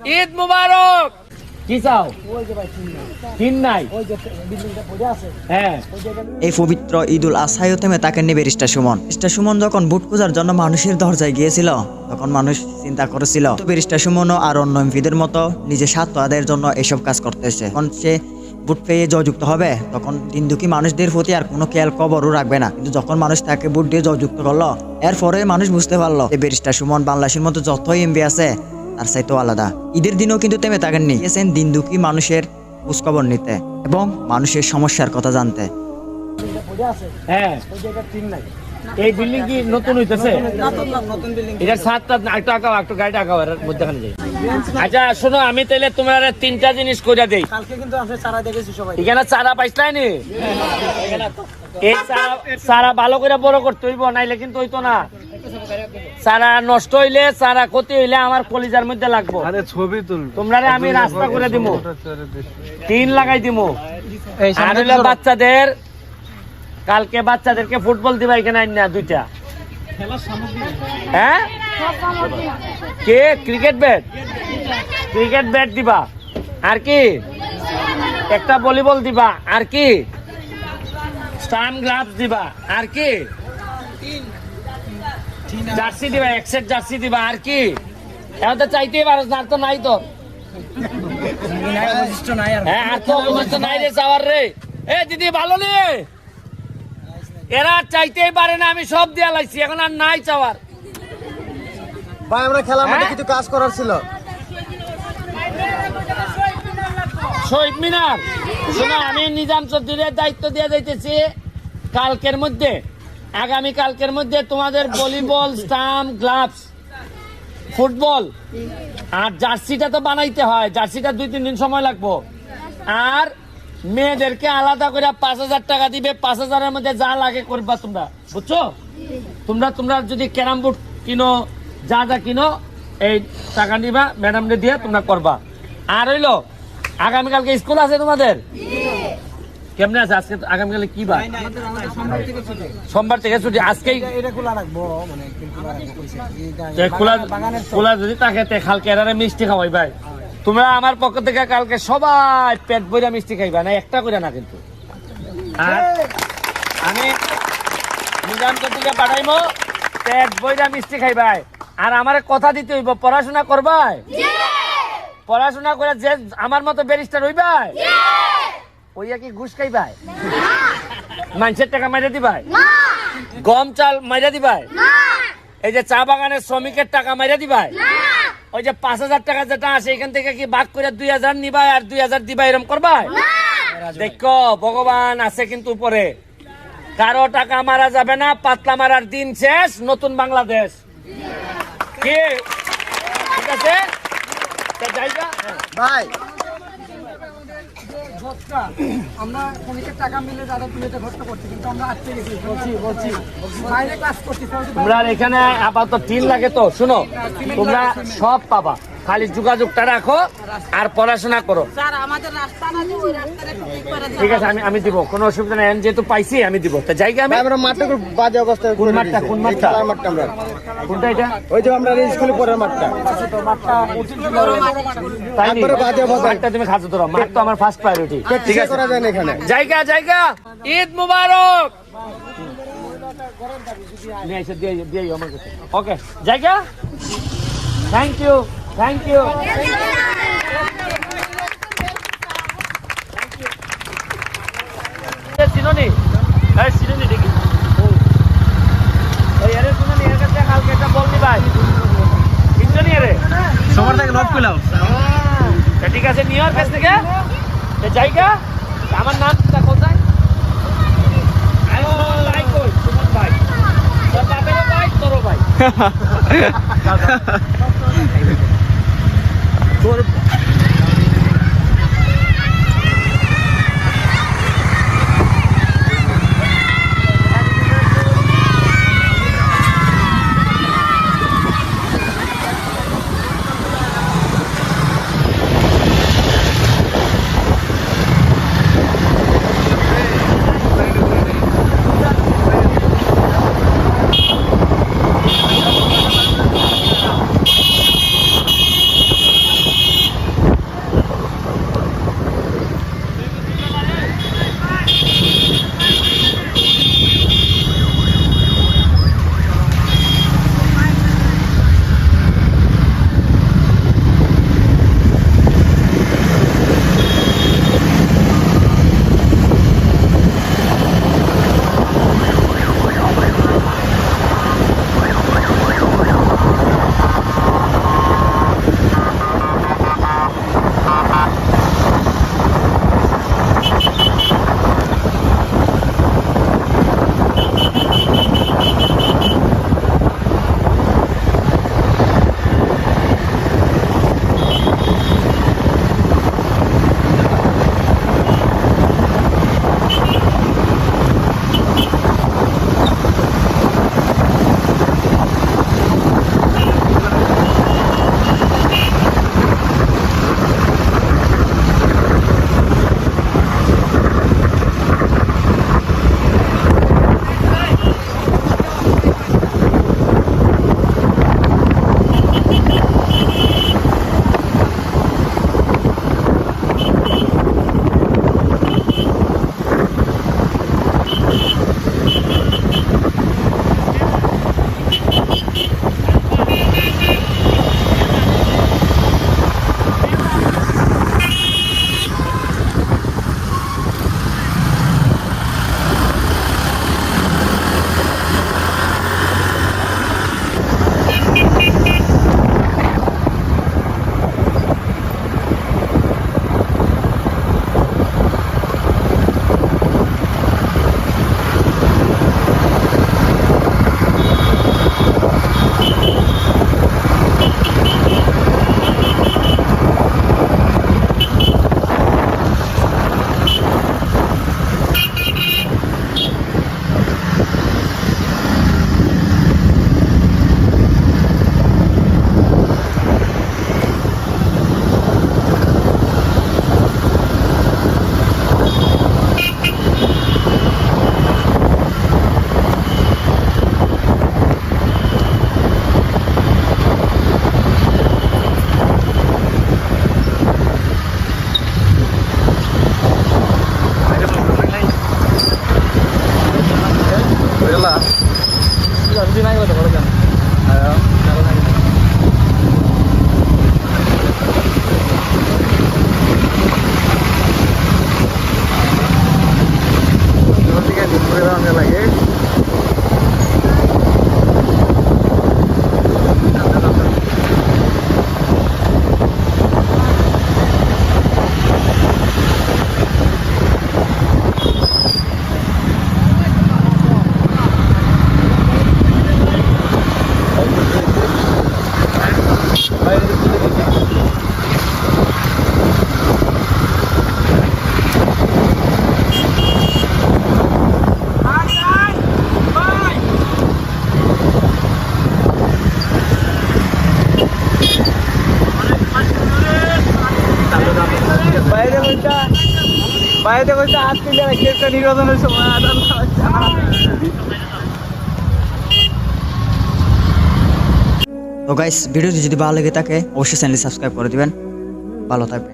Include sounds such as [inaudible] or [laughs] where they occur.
ঈদ মুবারক! কি চাও? নাই। হ্যাঁ। এই পবিত্র ঈদুল থেমে তাকে নেবে রিস্টা সুমন। রিস্টা সুমন যখন ভোট খোঁজার জন্য মানুষের দরজায় গিয়েছিল তখন মানুষ চিন্তা করেছিল তবে রিস্টা সুমনও আর অন্য এমপিদের মতো নিজের স্বার্থ আদায়ের জন্য এসব কাজ করতেছে। সে ভোট পেয়ে জয়যুক্ত হবে তখন দিন দুঃখী মানুষদের প্রতি আর কোনো খেয়াল খবরও রাখবে না। কিন্তু যখন মানুষ তাকে বুট দিয়ে জয়যুক্ত করল এরপরে মানুষ বুঝতে পারল যে ব্যারিস্টার সুমন বাংলাদেশের মতো যতই এমপি আছে তার চাইতেও আলাদা। ঈদের দিনও কিন্তু থেমে থাকেননি। গিয়েছেন দিন দুঃখী মানুষের খোঁজখবর নিতে এবং মানুষের সমস্যার কথা জানতে। হ্যাঁ একটা গাড়িটা আচ্ছা আমি তাহলে তোমার তিনটা জিনিস দেই। কিন্তু চারা এখানে পাইছলাই এই চারা ভালো করে বড় করতে হইব, নাইলে কিন্তু হইতো না। চারা নষ্ট হইলে চারা ক্ষতি হইলে আমার কলিজার মধ্যে লাগবো। আরে ছবি তুল তোমরা আমি রাস্তা করে দিব টিন লাগাই দিব আর হইল বাচ্চাদের কালকে বাচ্চাদেরকে ফুটবল দিবা এখানে আইন না দুইটা। হ্যাঁ? কে? Cricket bat? ক্রিকেট ব্যাট দিবা। আর কি? একটা ভলিবল দিবা। আর কি? স্টাম্প গ্লাভস দিবা। আর কি? জার্সি দিবা এক সেট জার্সি দিবা আর কি? এখন তো চাইতেই পারো না আর তো নাই তো। হ্যাঁ আর তো অবশিষ্ট নাই রে চাওয়ার রে। এ দিদি ভালো নে। এরা চাইতেই পারে না আমি সব দিয়া লাইছি এখন আর নাই চাওয়ার। ভাই আমরা খেলা মাঠে হ্যাঁ? কিছু কাজ করার ছিল। শহীদ মিনার। শোনো আমি নিজাম চৌধুরীর দায়িত্ব দিয়ে যাইতেছি কালকের মধ্যে। আগামী কালকের মধ্যে তোমাদের ভলিবল, স্টাম্প, গ্লাভস, ফুটবল আর জার্সিটা তো বানাইতে হয়। জার্সিটা দুই, তিন দিন সময় লাগবো। আর মেয়েদেরকে আলাদা করে পাঁচ হাজার টাকা দিবে। পাঁচ হাজারের মধ্যে যা লাগে করবা তোমরা। বুঝছ? তোমরা তোমরা যদি ক্যারাম বোর্ড কিনো, যা যা কিনো, এই টাকা নিবা ম্যাডামকে দিয়ে তোমরা করবা। আর হইল, আগামীকালকে স্কুল আছে তোমাদের? কেমনে আছে? আজকে আগামীকালে কি বার? সোমবার থেকে ছুটি। আজকেই খোলা মানে খোলা যদি থাকে তে খালকে এরারে মিষ্টি খাওয়াই ভাই। তোমরা আমার পক্ষ থেকে কালকে সবাই পেট বইরা মিষ্টি খাইবা না একটা করে না কিন্তু। আর আমি পাঠাইবো পেট বইরা মিষ্টি খাইবাই। আর আমার কথা দিতে হইব পড়াশোনা করবাই? পড়াশোনা করে যে আমার মতো ব্যারিস্টার হইবাই? ওইয়া কি ঘুষ খাইবাই? মানুষের টাকা মাইরা দিবাই? গম চাল মাইরা দিবাই? এই যে চা বাগানের শ্রমিকের টাকা মাইরা দিবাই? ওই যে পাঁচ হাজার টাকা যেটা আসে এখান থেকে কি ভাগ করে দুই হাজার নিবাই আর দুই হাজার দিবা এরকম করবাই? দেখো ভগবান আছে কিন্তু উপরে। কারও টাকা মারা যাবে না পাতলা মারার দিন শেষ নতুন বাংলাদেশ। কি? ঠিক আছে? তা আমরা টাকা মিলে তারা তুলেতে খরচ করছি কিন্তু আমরা আটকে গেছি। বলছি বলছি বাইরে ক্লাস করছি তোমরা আর এখানে আপাতত টিন লাগে তো শুনো তোমরা সব পাবা। খালি যোগাযোগটা রাখো আর পড়াশোনা করো। স্যার আমাদের রাস্তা না যে ওই রাস্তাটা একটু ঠিক করে দেন। ঠিক আছে আমি আমি দিব। কোনো অসুবিধা নেই। আমি যেহেতু পাইছি আমি দিব। তা জায়গা আমি আমরা মাঠটা বাজে অবস্থায় কোন মাঠটা? কোন মাঠটা? খেলার মাঠটা আমরা। কোনটা এটা? ওই যে আমরা স্কুলে পড়ার মাঠটা। তাই নি? বাজে অবস্থা। মাঠটা তুমি খাচ্ছ ধরো। মাঠ তো আমার ফার্স্ট প্রায়োরিটি ঠিক আছে। করা যায় না এখানে। জায়গা জায়গা। ঈদ মুবারক! নিয়ে এসে দিয়ে দিয়ে আমার কাছে। ওকে জায়গা? থ্যাংক ইউ থ্যাংক ইউ চিনোনি হ্যাঁ চিনোনি দেখি। সবার থেকে নট পেলাম ঠিক আছে নিউ ইয়র্ক থেকে। জায়গা। আমার নামটা কোথায়? ভাই। তোর ভাই, [laughs] quarterback. বাইরে বসে নির্বাচনের সময় আদান তো গাইস ভিডিওটি যদি ভালো লেগে থাকে, অবশ্যই চ্যানেল সাবস্ক্রাইব করে দিবেন। ভালো থাকবেন।